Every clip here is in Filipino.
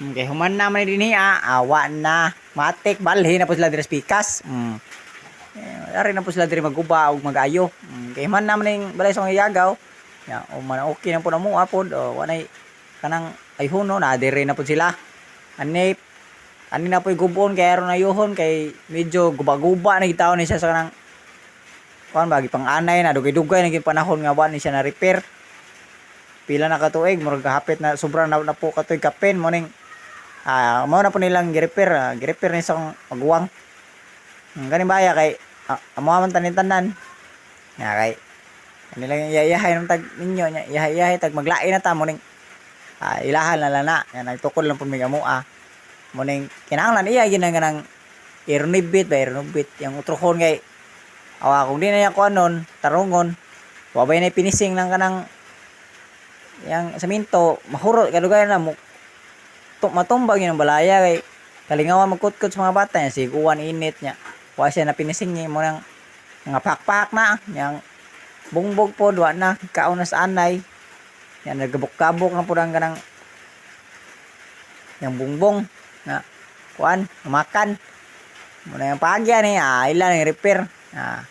Mm, Kay human naman din niya, awa na. Matik, balhin na po sila diri sa pikas. Mm. Eh, ari na po sila diri maguba ug magayo. Mm. Kay human naman ning balay sa yagaw. Ya, o man okay na po na mo apod. O wanay kanang ay huno na diri na po sila. Ani ani na po gubon kay aron ayuhon kay medyo guba-guba na gitaw ni sa kanang kuan bagi pang anay na dugay-dugay na gyud panahon nga wa ni siya na repair pila na katuig murag hapit na sobrang na, na po katuig kapin mo ning ah mao na po nilang gi-repair ah, ni sa magwang. Hmm, gani baya kay ah, amo man tanin tanan nga kay kanilang iyayahay ng tag ninyo nya iyahay tag maglain na ta mo ning ah, ilahan na lana. Nga nagtukod lang po mi gamua mo ning kinahanglan iya ginang ganang irnibit ba irnibit yung utrohon kay awa kung di na yan kuan nun tarungon wabay na pinising ng kanang yang saminto mahurot kadugay na mo matumbag yun ang balaya kay kalingawan magkutkot sa mga bata niya si kuwan init niya. Wa siya na pinising niya mo nang nga pakpak na yang bungbog po duwa na kaon na sa anay. Yan nagabok-kabok na po ang kanang yang bungbong na kuan makan. Mo na yung pagya ni ah ilan yung repair ah.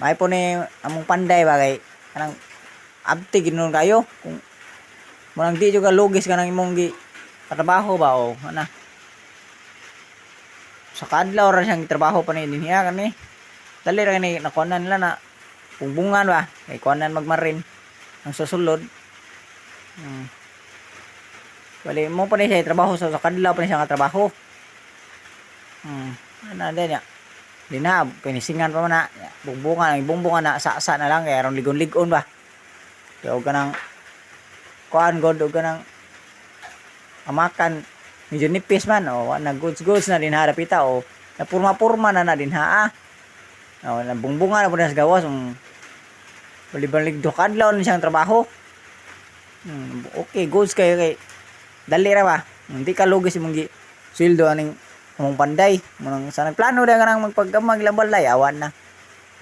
May po ni among panday bagay kanang abti ginon kayo kung Munang di juga lugis ka ng imong gi trabaho ba o ana. Sa kadlaw ra siyang trabaho pa ni niya kani. Dali ra ni nakuanan nila na bungan ba kay kuanan magmarin ang susulod. Hmm. Wali mo pa ni siya trabaho sa, sa kadlaw pa ni siya nga trabaho. Hmm. Ana din ya. Di na, pinisingan pa man na. Bungbungan, ang bungbungan na, sa na lang, kaya aron ligon-ligon ba. Kaya huwag ka nang kuan god og kanang amakan. Medyo nipis man o na goods goods na din harapita o na purma purma na na din ha o na bungbunga na po na sa gawas um, balibalig do kadlaw na siyang trabaho. Hmm, okay goods kayo kay dali ra ba? Hindi ka lugis imong gi sweldo aning among panday. Munang sa plano da kanang magpagdamag ilang balay awan na.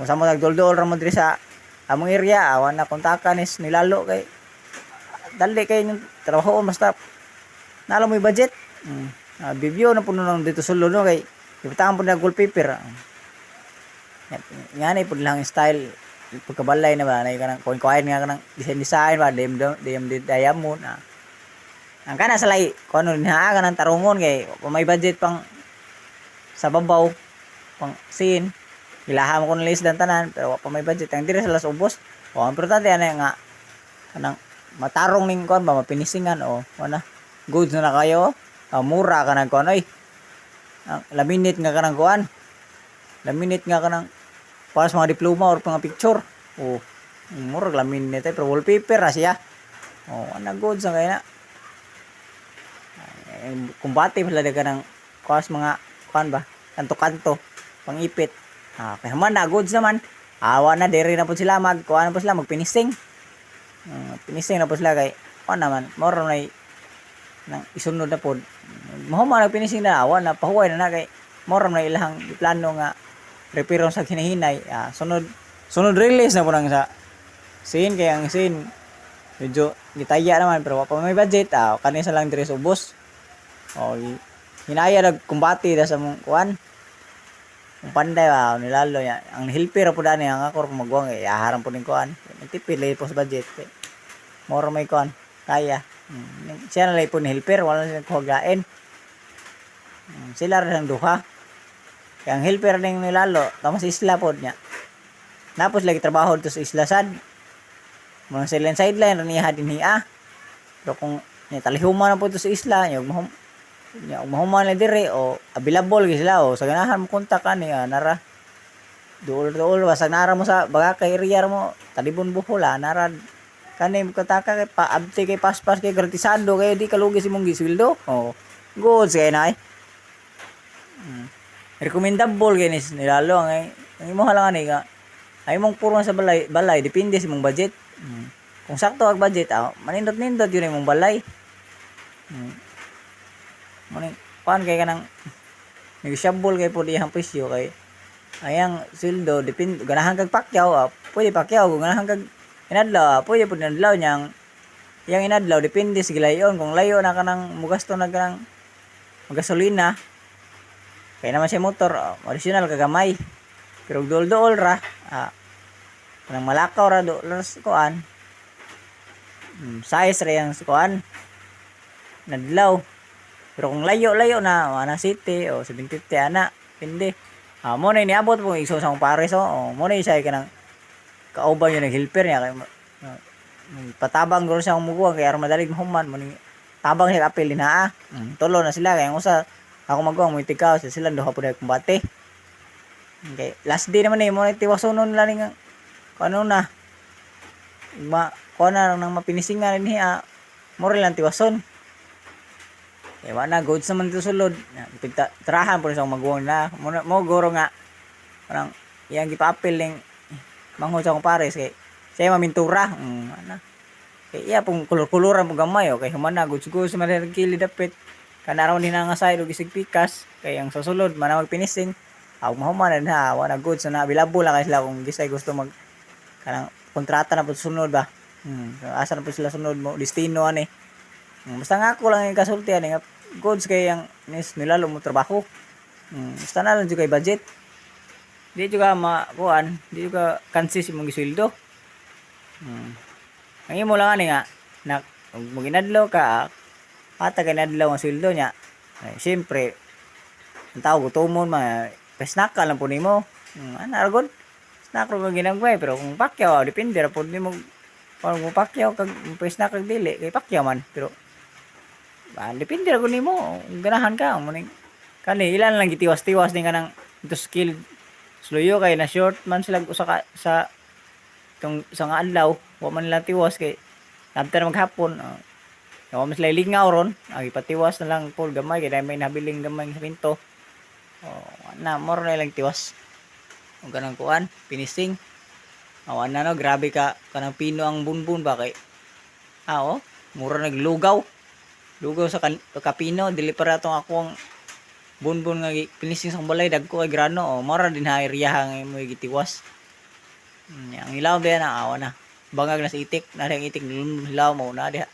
Kung sa mo nagdoldol ra mo diri sa among area awan na kontakan is nilalo kay dali kay yung trabaho basta nalo mo yung budget mm. uh, bibyo na puno nang dito sulod no kay ipatangan po na wallpaper uh. nga na po lang style pagkabalay na ba na kanang coin coin nga kanang design design ba dem dem diamond ah. ang kana sa lay kung ano rin ha kanang tarungon kay kung may budget pang sa babaw pang scene ilaha mo ko na list dan tanan pero pa may budget ang dire sa las ubos o importante ano nga kanang matarong ning kon ba mapinisingan o wala. Goods na na kayo ah, mura ka nang kon oy. Ang laminate nga kanang kuan. Laminate nga kanang para sa mga diploma or mga picture. O mura laminate eh, pero wallpaper na siya. O ana goods na kaya na. Eh, kumbati pala daga ng kuas mga kuan ba kanto-kanto pangipit. Ah kaya man na goods naman. Awa na diri na po sila mag kuan po sila magpinising uh, pinising na po sila kay kuan naman moro na nang isunod na po. Mo man nagpinising na awa na pahuway na na kay moro na ilang plano nga repiro sa hinahinay ah, sunod sunod release na po nang sa scene kay ang scene medyo gitaya naman pero wa pa may budget. Ah kanisa lang diri sa ubos. O gi- hinaya nag kumbati da sa mong kuan ang panday ba nilalo ya ang helper po dani ang ako kung magwang eh aharan po ning kuan nagtipid lay po sa budget eh. Moro may kuan kaya. Siya na ni helper wala na kuhagain sila rin ang duha. Kaya ang helper ning nilalo tama sa isla po niya. Napos lagi trabaho to sa isla sad mga silen sideline raniha din hiya pero kung ni talihuma na po to sa isla yung mahum nya mahuman na dire o available sila o sa ganahan mo kontak ka ni ah, nara. Duol duol basta nara mo sa baga kay mo talibon buhol ah, nara kani kataka kay pa abti kay paspas kay gratisado kay di kalugi si mong gisweldo o goods kay na mm. recommendable kay ni nilalo ang ang imo halang ani nga. Ay mong puro sa balay balay depende sa mong budget. Mm. kung sakto ang budget ah, manindot nindot yun imong balay. Mm. Muni, kuan kay kanang negosyable kay po diyang presyo kay ayang sildo depend ganahan kag pakyaw ah, pwede pakyaw ganahan kag inadlaw ah, pwede po inadlaw niyang yang inadlaw depende sa gilayon. Kung layo na kanang mugasto na kanang magasolina kaya naman siya motor oh, additional kagamay pero dool-dool ra ah, kanang malakaw ra dool kuan hmm, size ra yang kuan nadlaw pero kung layo-layo na ana city o 750 ana hindi ah mo na iniabot mo iso sa pares o oh, mo na isa kanang kauban yun ng helper niya. Kay ah, patabang guro siya umukuha kaya aron madalig mahuman. Mo ni tabang siya apil na ah. Mm, tulo na sila ang usa ako magawa mo itikaw sa sila duha na kumbate. Okay last day naman eh mo na tiwasonon nila ni nga kung ano na. Ma kuha na nang mapinisingan ni ah mo lang tiwason. Eh wala na goods naman ito sulod pigta tirahan po sa magawang na. Mo, na- mo guro nga. Parang yang gipapil ning manghod sa pares kay siya mamintura. Mm, ana kay iya pong kulor-kuloran pong gamay o kay humana goods man kili dapit. Kanaraw ni nga side og isig pikas. Kay ang susulod man magpinising aw mahuman na wala goods na available lang kay sila kung gisay gusto mag kanang kontrata na po sunod ba. Hmm, asa na po sila sunod mo destino ani. Hmm, basta nga ako lang yung kasulti ani nga goods kay ang nis nilalo mo trabaho. Hmm, basta na lang jud kay budget di juga makuan di juga kansis mong gisweldo hmm. ang imo lang ani nga na kung maginadlaw ka ata kay nadlaw ang sweldo niya ay siyempre ang tao gutomon ma pesnak ka lang po nimo hmm, ana argon snack ro ginagway pero kung pakyaw depende ra po nimo kung mo pakyaw kag pesnak kag dili kay pakyaw man pero Ah, depende ra ko nimo. Ganahan ka mo ning kani ilan lang gitiwas-tiwas ning kanang ito skill sluyo kay na short man sila usa ka sa tong sa nga adlaw. Wa man nila tiwas kay after maghapon uh, wa man sila lingaw ron. Ang ipatiwas na lang pol gamay kay may nabiling gamay sa pinto. Oh na more na lang tiwas. Ang kanang kuan finishing. Oh na no? Grabe ka kanang pino ang bunbun ba kay? Ah oh mura naglugaw. Lugaw sa kan- kapino dili para atong ako bunbun nga pinising sa balay dagko kay grano o mara din ha area nga mo gitiwas. Mm, ang ilaw ba na awa na. Bangag na sa itik na rin itik hilaw mo na diha.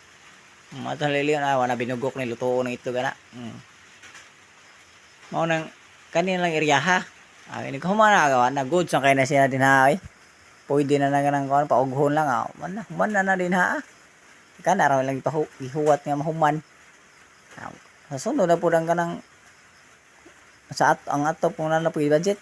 Mm, ato haliliyon awa na binugok ni luto ng ito gana. Mm. mao nang kanina lang area ha. Ah ini ko na agawa na good sa kay na siya din ha ay. Pwede na na ganang kuan paughon lang ah. Man na man na na din ha kan araw lang ipahu ihuwat nga mahuman. Ah, sa sunod na po lang ka ng sa at, ang ato po na budget